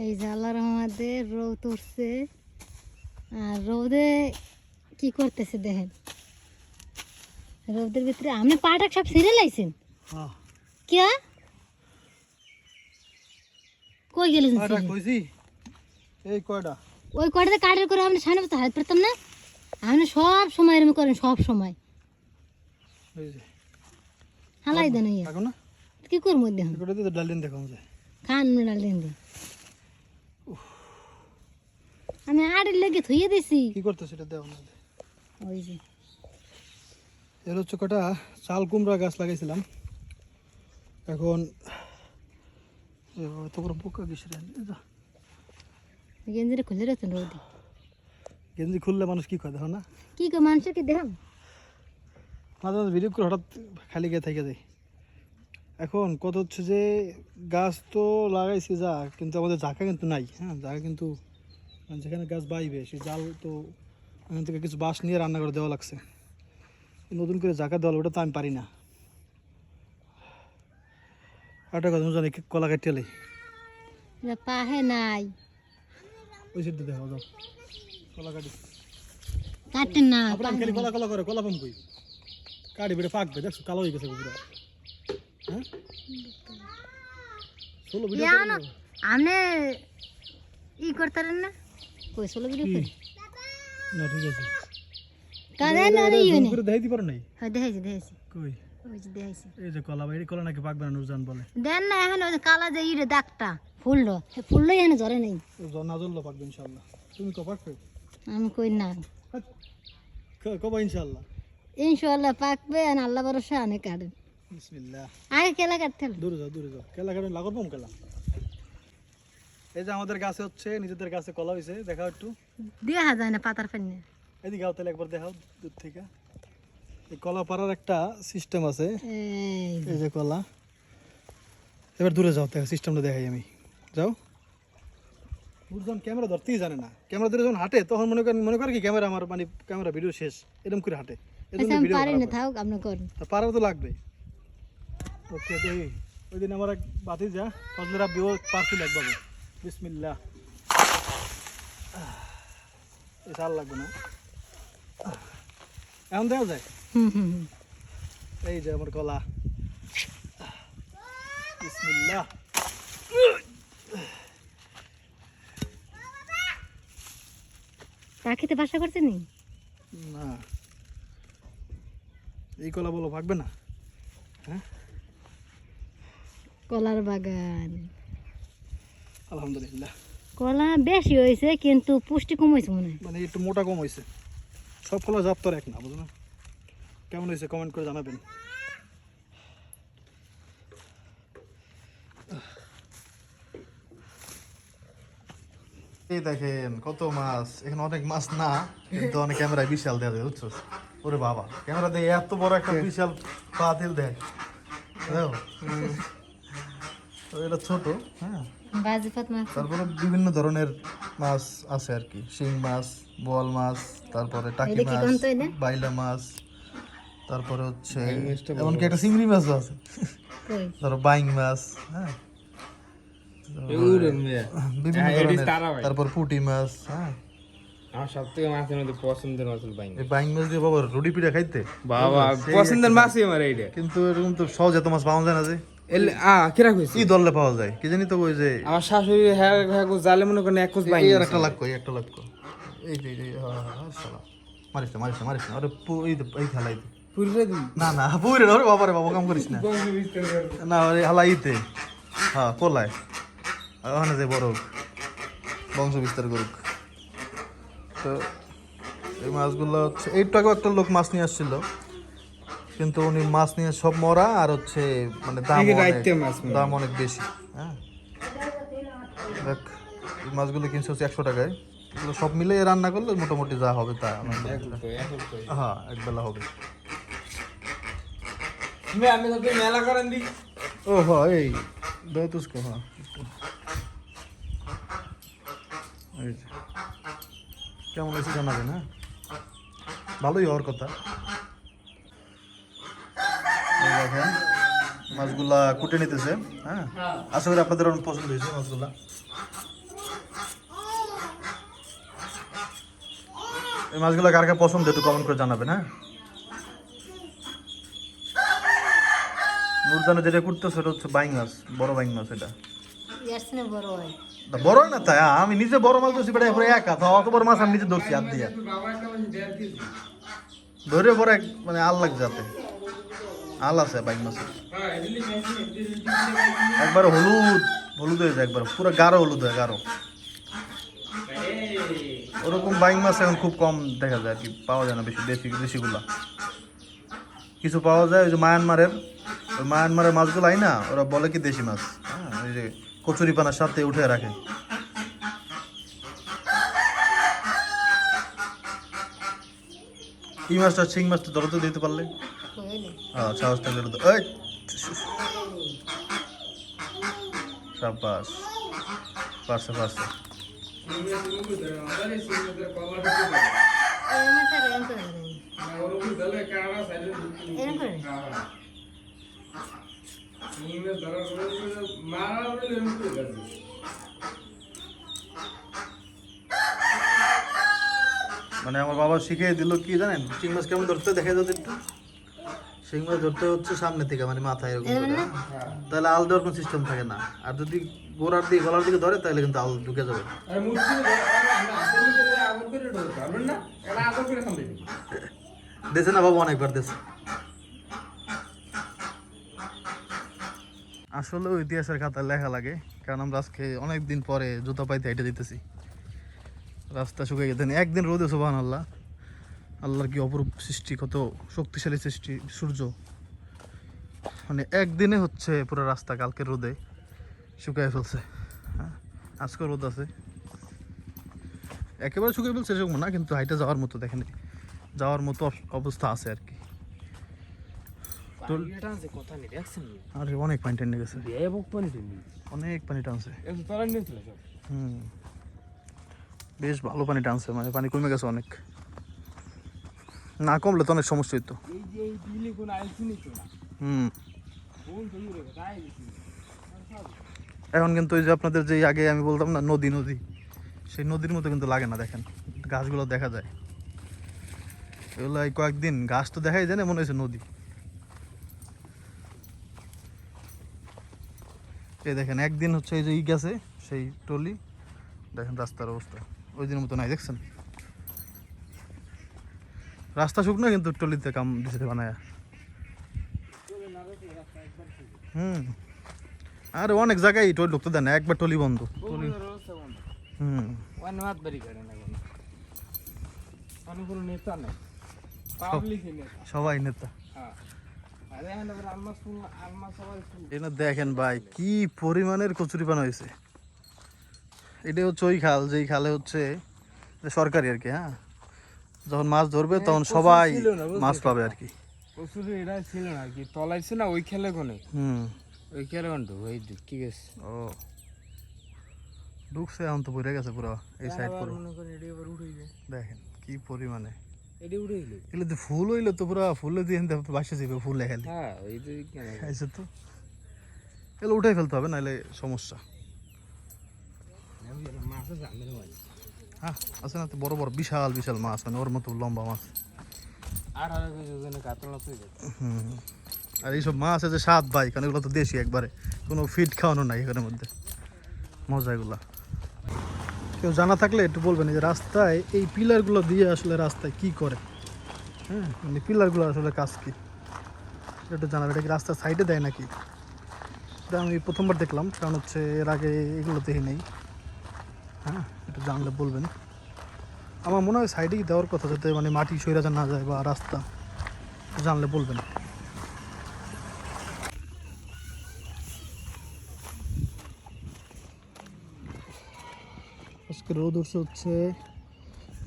এই যে রহমাদের রোদ উঠছে। আর রোদে কি করতেছে দেখেন? রোদের ভিতরে আপনি পাটা সব ছিঁড়ে লাইছেন? হ্যাঁ। কিয়া? কই গেলেন এই কয়টা? ওই কটাতে কাঠের করে আপনি সামনে বসে হাত পারতাম না? আপনি সব সময় এরকম করেন সব সময়। হালাই দেন না? কি করব দেখুন। তো খান ডাল দিন। আমি আড়ের লেগে থুয়ে দিছি। কি করতেছে এটা দেখো না। ওই যে। এর হচ্ছে কটা চাল কুমড়া গাছ লাগাইছিলাম। এখন এত বড় পোকা যা। গেঞ্জিরে খুলে রেখেছেন রোদে। গেঞ্জি খুললে মানুষ কি করে দেখো না? কি কো মানুষের কি দেখাম? মাঝে মাঝে ভিডিও করে হঠাৎ খালি গিয়ে থেকে যায়। এখন কত হচ্ছে যে গাছ তো লাগাইছি যা কিন্তু আমাদের জায়গা কিন্তু নাই হ্যাঁ? জায়গা কিন্তু যেখানে গাছ বাইবে সেই জাল তো ওখান থেকে কিছু বাঁশ নিয়ে রান্না করে দেওয়া লাগছে। নতুন করে জায়গা দেওয়া ওটা তো আমি পারি না। একটা কথা জানি কলা কাটিয়ালে পাহে নাই। ওই সাইডে দেখো কলা কাটি। কাটেন না আপনার খালি কলা কলা করে কলা পাম কই? কাটি বেড়ে পাকবে দেখছ কালো হয়ে গেছে পুরো হ্যাঁ? ষোলো ভিডিও আপনি ই করতারেন না। কই ষোলো ভিডিও কি? করে না ঠিক আছে। কাদে না রে জুম নেই করে পারো নাই? হ্যাঁ দেখাইছি দেখাইছি। কই? ওই যে দেখাইছি। এই যে কলা বাইরে কলা নাকি বলে। দেন না এখন ওই কালা যে ইরে দাগটা ফুললো। সে ফুললোই এখানে জ্বরে নেই। ও জ- না জ্বললো পাকবে ইনশাল্লাহ। তুমি আমি কই না। কবা পাকবে আর আল্লাহ ভরসা অনেক কাটেন বিসমিল্লাহ। আগে কেলা কাটতে। দূরে যাও দূরে যাও। কেলা কাটে লাগর পাম কেলা? এই যে আমাদের গাছে হচ্ছে নিজেদের গাছে কলা হয়েছে দেখাও একটু। দেখা যায় না পাতার ফেনে এদিকে আও তাহলে একবার দেখাও দূর থেকে। এই কলা পাড়ার একটা সিস্টেম আছে। এই। এই যে কলা। এবার দূরে যাও দেখো সিস্টেমটা দেখাই আমি। যাও। বুঝলাম ক্যামেরা ধরতেই জানে না। ক্যামেরা ধরে যখন হাঁটে তখন মনে করেন মনে করে কি ক্যামেরা আমার মানে ক্যামেরা ভিডিও শেষ। এরকম করে হাঁটে। আচ্ছা পারি হয়। তা লাগবে। ওকে দেখি ওই দিন আমার এক বাতি যা ফজলেরা বিও পারছিল একভাবে বিসমিল্লা এই চাল লাগবে না। এখন দেওয়া যায়। এই যে আমার কলা বিসমিল্লা পাখিতে বাসা করছে নি? না। এই কলা বলো ভাগবে না? হ্যাঁ? কলার বাগান। আলহামদুলিল্লাহ। কলা বেশি হয়েছে কিন্তু পুষ্টি কম হয়েছে মনে মানে একটু মোটা কম হয়েছে। সব কলা জাপ তো এক না বুঝলো না কেমন হয়েছে কমেন্ট করে জানাবেন। এই দেখেন কত মাছ। এখানে অনেক মাছ না কিন্তু অনেক ক্যামেরায় বিশাল দেয়া যায় বুঝছ? ওরে বাবা ক্যামেরা দিয়ে এত বড় একটা বিশাল পাতিল দেয়। দেখো তো এটা ছোট হ্যাঁ। তারপরে বিভিন্ন ধরনের মাছ আছে আর কি। শিং মাছ বোয়াল মাছ তারপরে টাকি মাছ? বাইলা মাছ তারপরে হচ্ছে এমনকি একটা চিংড়ি মাছও আছে। ধরো বাইং মাছ হ্যাঁ? বিভিন্ন তারপর পুঁটি মাছ হ্যাঁ? আমার সব থেকে মাছের মধ্যে পছন্দের মাছ হলো এই বাইং মাছ দিয়ে বাবা রুটি পিঠা খাইতে? বাবা পছন্দের মাছই আমার এইটা। কিন্তু এরকম তো সহজে এত মাছ পাওয়া যায় না যে। এলে আ কিরা কইছি? কি দললে পাওয়া যায়। কি জানি তো যে আমার শাশুড়ি হ্যাঁ হ্যাঁ গো জালে মনে করেন এক কোচ এই একটা লাগ একটা লাগ এই যে এই যে, শালা। মারিস না মারিস না মারিস না। আরে এই এই খেলাই তো। পুরীরে না না পুরে না বাবা রে বাবা কাম করিস না। না হালাইতে হ্যাঁ কোলায়। ওখানে যে বড় বংশ বিস্তার করুক। তো এই মাছগুলো হচ্ছে এইটাকেও একটা লোক মাছ নিয়ে আসছিল। কিন্তু উনি মাছ নিয়ে সব মরা আর হচ্ছে মানে দাম দাম অনেক বেশি হ্যাঁ? দেখ মাছগুলো কিনছে হচ্ছে একশো টাকায়। এগুলো সব মিলে রান্না করলে মোটামুটি যা হবে তা হ্যাঁ। একবেলা হবে। মেলা করেন ও হ্যাঁ, এই হ্যাঁ। কেমন হয়েছে জানাবে না হ্যাঁ? ভালোই হওয়ার কথা। দেখেন মাছগুলা কুটে নিতেছে হ্যাঁ? আশা করি আপনাদের অনেক পছন্দ হয়েছে মাছগুলা। এই মাছগুলো কার কার পছন্দ একটু কমেন্ট করে জানাবেন হ্যাঁ? নুরজানো যেটা কুটতো সেটা হচ্ছে বাইং মাছ বড় বাইং মাছ এটা। বড় না তাই? আমি নিজে বড় মাছ ধরছি বেটা এরপরে একা তো অত বড় মাছ আমি নিজে ধরছি হাত দিয়ে। ধরে পরে মানে আর লাগ যাতে আল আছে, বাইক মাছের। হ্যাঁ একবার হলুদ হলুদ হয়ে যায় একবার পুরো গাঢ় হলুদ হয়, গাঢ়। ওরকম বাইক মাছ এখন খুব কম দেখা যায় আর কি, পাওয়া যায় না বেশি, দেশি, দেশিগুলা। কিছু পাওয়া যায়, ওই যে মায়ানমারের। ওই মায়ানমারের মাছগুলো আই না ওরা বলে কি দেশি মাছ। হ্যাঁ ওই যে কচুরি পানার সাথে উঠে রাখে। এই মাছটা, শিং মাছটা ধরো তো দিতে পারলে। হ্যাঁ সাহস থাকলে এই! সাবাস পারছে পারছে। মারা মানে আমার বাবা শিখিয়ে দিল কি জানেন? চিং মাছ কেমন ধরতে দেখা যাচ্ছে একটু। শিং মাছ ধরতে হচ্ছে সামনে থেকে মানে মাথায় এরকম করে। তাহলে আল দেওয়ার কোনো সিস্টেম থাকে না। আর যদি গোড়ার দিকে গলার দিকে ধরে তাহলে কিন্তু আল ঢুকে যাবে। আরে মুশকিল না করে ঢোকা এটা করে দেশে না বাবা অনেকবার দেশে। আসলে ইতিহাসের খাতায় লেখা লাগে কারণ আমরা আজকে অনেক দিন পরে জুতা পাইতে হেঁটে দিতেছি রাস্তা শুকিয়ে গেছে একদিন রোদে সোবান আল্লাহ আল্লাহর কি অপরূপ সৃষ্টি কত শক্তিশালী সৃষ্টি সূর্য। মানে একদিনে হচ্ছে পুরো রাস্তা কালকে রোদে শুকিয়ে ফেলছে। হ্যাঁ আজকে রোদ আছে। একেবারে শুকিয়ে ফেলছে সেরকম না কিন্তু হাইটে যাওয়ার মতো দেখেন যাওয়ার মতো অবস্থা আছে আর কি। আর অনেক পানি টেনে গেছে। অনেক পানি টানছে। হুম। বেশ ভালো পানি টানছে মানে পানি কমে গেছে অনেক। না কমলে তো অনেক সমস্যা হইতো। হুম। এখন কিন্তু ওই যে আপনাদের যে আগে আমি বলতাম না নদী নদী। সেই নদীর মতো কিন্তু লাগে না দেখেন। গাছগুলো দেখা যায়। এগুলো এই কয়েকদিন গাছ তো দেখাই যায় না মনে হয়েছে নদী। এই দেখেন একদিন হচ্ছে এই যে ই গেছে সেই টলি। দেখেন রাস্তার অবস্থা। ওই দিনের মতো নাই দেখছেন? রাস্তা শুকনো কিন্তু টলিতে কাম দিছে বানায়। হুম। আর অনেক জায়গায় টলি ঢুকতে দেয় না একবার টলি বন্ধ। টলি হুম। সবাই নেতা। হ্যাঁ। দেখেন ভাই কি পরিমাণের কচুরি পানা হয়েছে। এটা হচ্ছে ওই খাল যেই খালে হচ্ছে সরকারি আর কি হ্যাঁ? যখন মাছ ধরবে তখন সবাই মাছ পাবে আর কি। প্রচুর এটা ছিল না কি। তলাইছে না ওই খেলে কোনে? হুম। ওই খেলে কোন ওই কি গেছে? ও। ঢুকছে এখন তো পড়ে গেছে পুরো এই সাইড পুরো। করে এটি এবার উঠে দেখেন কি পরিমাণে। এগুলো তো ফুল হইলে তো পুরো ফুলে দিয়ে বাসে যাবে ফুল খালি। হ্যাঁ তো। এগুলো উঠে ফেলতে হবে নাহলে সমস্যা। মাছে না হ্যাঁ আছে না তো বড় বড় বিশাল বিশাল মাছ মানে ওর মতো লম্বা মাছ। আর এইসব মাছ আছে স্বাদ ভাই কারণ এগুলো তো দেশি একবারে। কোনো ফিট খাওয়ানো নাই এখানের মধ্যে। মজা এগুলা। কেউ জানা থাকলে একটু বলবেন এই যে রাস্তায় এই পিলারগুলো দিয়ে আসলে রাস্তায় কি করে? হ্যাঁ মানে পিলারগুলো আসলে কাজ কি? একটু জানাবে এটা কি রাস্তার সাইডে দেয় নাকি? এটা আমি প্রথমবার দেখলাম কারণ হচ্ছে এর আগে এগুলো দেখি নেই। হ্যাঁ এটা জানলে বলবেন। আমার মনে হয় সাইডেই দেওয়ার কথা যাতে মানে মাটি সইরাজা না যায় বা রাস্তা জানলে বলবেন। আজকে রোদ উঠছে হচ্ছে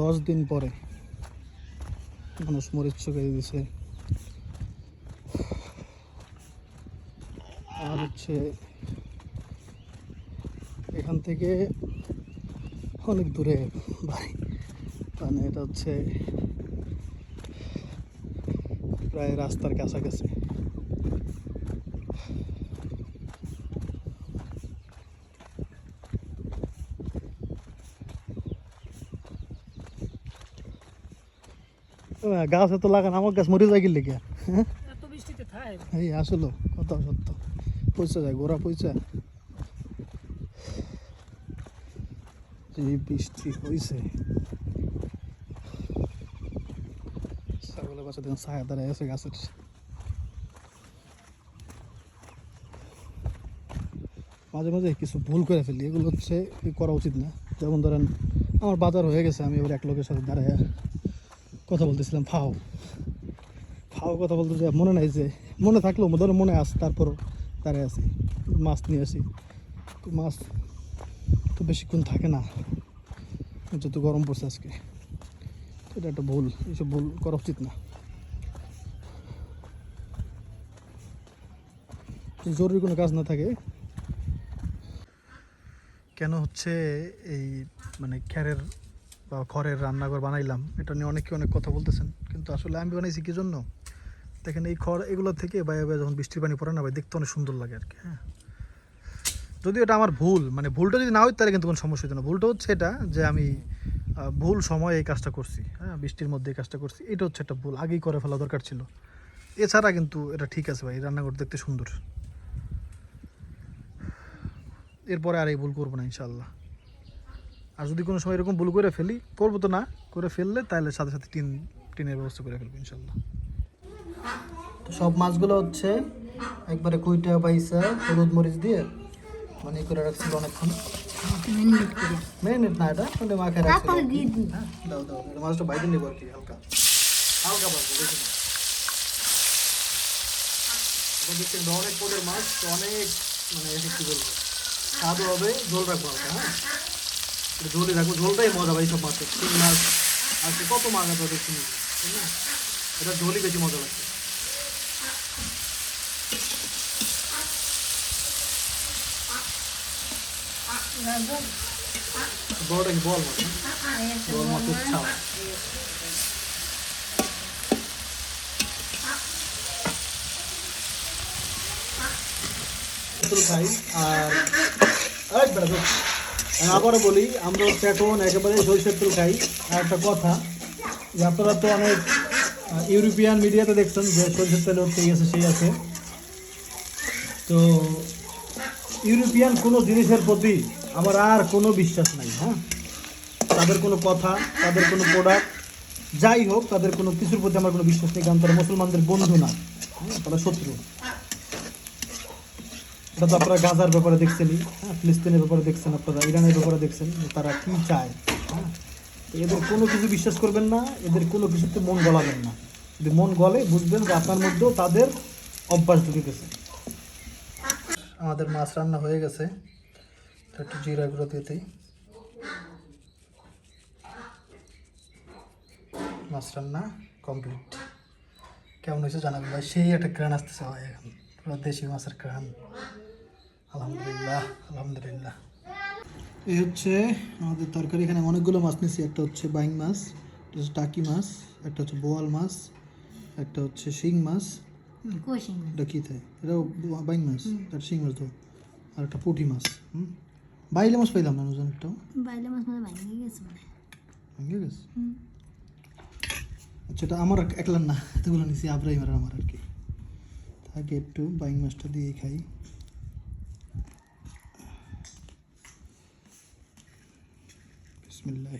দশ দিন পরে। মানুষ মরিচ শুকিয়ে দিছে। আর হচ্ছে এখান থেকে অনেক দূরে ভাই মানে এটা হচ্ছে প্রায় রাস্তার কাছাকাছি। গাছ এত লাগান আমার গাছ মরে যায় গেলে গিয়া এই আসলো কথা সত্য। পয়সা যায় গোড়া পয়সা। এই বৃষ্টি হয়েছে ছাগলের দেখুন ছায়া আছে গাছের। মাঝে মাঝে কিছু ভুল করে ফেলি, এগুলো হচ্ছে করা উচিত না। যেমন ধরেন, আমার বাজার হয়ে গেছে, আমি এবার এক লোকের সাথে দাঁড়ায় কথা বলতেছিলাম, ফাও। ফাও কথা বলতে মনে নাই যে, মনে থাকলেও ধরো মনে আস তারপর দাঁড়ায় আছি, মাছ নিয়ে আসি। মাছ তো বেশিক্ষণ থাকে না। যত গরম পড়ছে আজকে এটা একটা ভুল, এইসব ভুল করা উচিত না। জরুরি কোনো কাজ না থাকে, কেন হচ্ছে এই মানে খ্যারের বা খড়ের রান্নাঘর বানাইলাম? এটা নিয়ে অনেকে অনেক কথা বলতেছেন, কিন্তু আসলে আমি বানাইছি কি জন্য? দেখেন এই খড় এগুলো থেকে বাইরে যখন বৃষ্টির পানি পড়ে না ভাই, দেখতে অনেক সুন্দর লাগে আর কি হ্যাঁ। যদিও এটা আমার ভুল মানে ভুলটা যদি না হয় তাহলে কিন্তু কোনো সমস্যা হতো না। ভুলটা হচ্ছে এটা যে আমি ভুল সময়ে এই কাজটা করছি হ্যাঁ বৃষ্টির মধ্যে এই কাজটা করছি। এটা হচ্ছে একটা ভুল, আগেই করে ফেলা দরকার ছিল। এছাড়া কিন্তু এটা ঠিক আছে ভাই, রান্নাঘর দেখতে সুন্দর। এরপরে আর এই ভুল করব না ইনশাল্লাহ আর যদি কোনো সময় এরকম ভুল করে ফেলি, করব তো না, করে ফেললে তাহলে সাথে সাথে টিন, টিনের ব্যবস্থা করে ফেলব ইনশাল্লাহ তো সব মাছগুলো হচ্ছে একবারে কুইটা পাইসা হলুদ মরিচ দিয়ে মানে করে রাখছিল অনেকক্ষণ। মিনিট না এটা মানে মাখে রাখছিল হ্যাঁ দাও দাও এটা মাছটা বাইরে নেব আর কি হালকা। হালকা বাজবে বেশি না এটা দেখছেন অনেক পদের মাছ অনেক মানে কি বলব স্বাদও হবে ঝোল রাখব হালকা হ্যাঁ? এটা ঝোলই রাখব ঝোলটাই মজা ভাই সব মাছের তিন মাছ কত মাছ তাই না? এটা ঝোলই বেশি মজা লাগছে। আর আবারও বলি, আমরা হচ্ছে এখন একেবারে সরিষার খাই। আর একটা কথা, যে আপনারা তো অনেক ইউরোপিয়ান মিডিয়াতে দেখছেন যে সরিষার তেল হচ্ছে আছে সেই আছে। তো ইউরোপিয়ান কোনো জিনিসের প্রতি আমার আর কোনো বিশ্বাস নাই হ্যাঁ? তাদের কোনো কথা তাদের কোনো প্রোডাক্ট যাই হোক তাদের কোনো কিছুর প্রতি আমার কোনো বিশ্বাস নেই কারণ তারা মুসলমানদের বন্ধু না হ্যাঁ, তারা শত্রু। তো আপনারা গাজার ব্যাপারে দেখছেনই হ্যাঁ? ফিলিস্তিনের ব্যাপারে দেখছেন আপনারা ইরানের ব্যাপারে দেখছেন তারা কী চায় হ্যাঁ? এদের কোনো কিছু বিশ্বাস করবেন না এদের কোনো কিছুতে মন গলাবেন না। যদি মন গলে বুঝবেন যে আপনার মধ্যেও তাদের অভ্যাস ঢুকে গেছে। আমাদের মাছ রান্না হয়ে গেছে। তো একটু জিরা গুঁড়ো দিতেই মাছ রান্না কমপ্লিট কেমন হয়েছে জানাবেন ভাই? সেই একটা গ্রান আসতেছে ভাই এখন। পুরো দেশি মাছের গ্রান আলহামদুলিল্লাহ আলহামদুলিল্লাহ। এই হচ্ছে আমাদের তরকারি। এখানে অনেকগুলো মাছ নিয়েছি। একটা হচ্ছে বাইং মাছ একটা হচ্ছে টাকি মাছ একটা হচ্ছে বোয়াল মাছ একটা হচ্ছে শিং মাছ। এটা কী থাকে এটাও বাইং মাছ এটা শিং মাছ তো। আর একটা পুঁটি মাছ হুম? বাইলে মাছ পাইলাম না ওজন একটাও বাইলে মাছ মানে ভাঙে গেছে মানে ভেঙে গেছে। আচ্ছা এটা আমার একলার না এতগুলো নিছি আব্রাহিমের আমার আর কি তাকে একটু বাইং মাছটা দিয়ে খাই বিসমিল্লাহ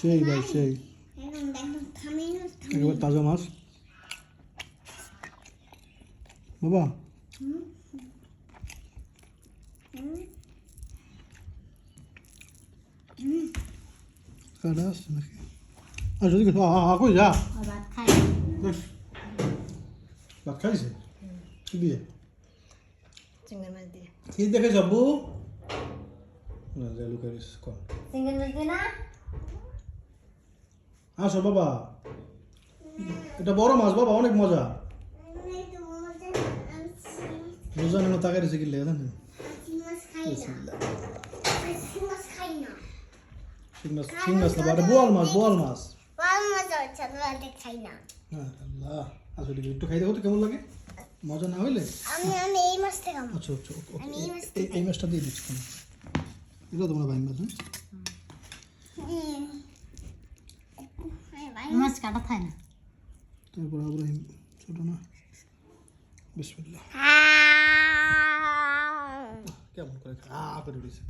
সেই ভাই সেই একেবারে তাজা মাছ বাবা। কাটা নাকি? আর যদি কই যা। ভাত খাই ভাত খাইছে? কি দিয়ে? চিংড়ি মাছ দিয়ে। কি দেখে যাব? না যা লুকাইস কম চিংড়ি মাছ দিয়ে না? আসো বাবা। এটা বড় মাছ বাবা অনেক মজা। বোঝা না তাকাই রয়েছে কিনলে জানেন শিং মাছ মাছ না এটা বোয়াল মাছ বোয়াল মাছ হ্যাঁ একটু খাই দেখো তো কেমন লাগে? মজা না হইলে? আমি আমি এই মাছটা খাব। আচ্ছা আচ্ছা এই মাছটা দিয়ে দিচ্ছি এটা তোমরা ভাঙবে না মাছ কাটা থাকে না। তারপর আব্রাহিম ছোট না। বিসমিল্লাহ। কেমন করে খা করে উঠেছে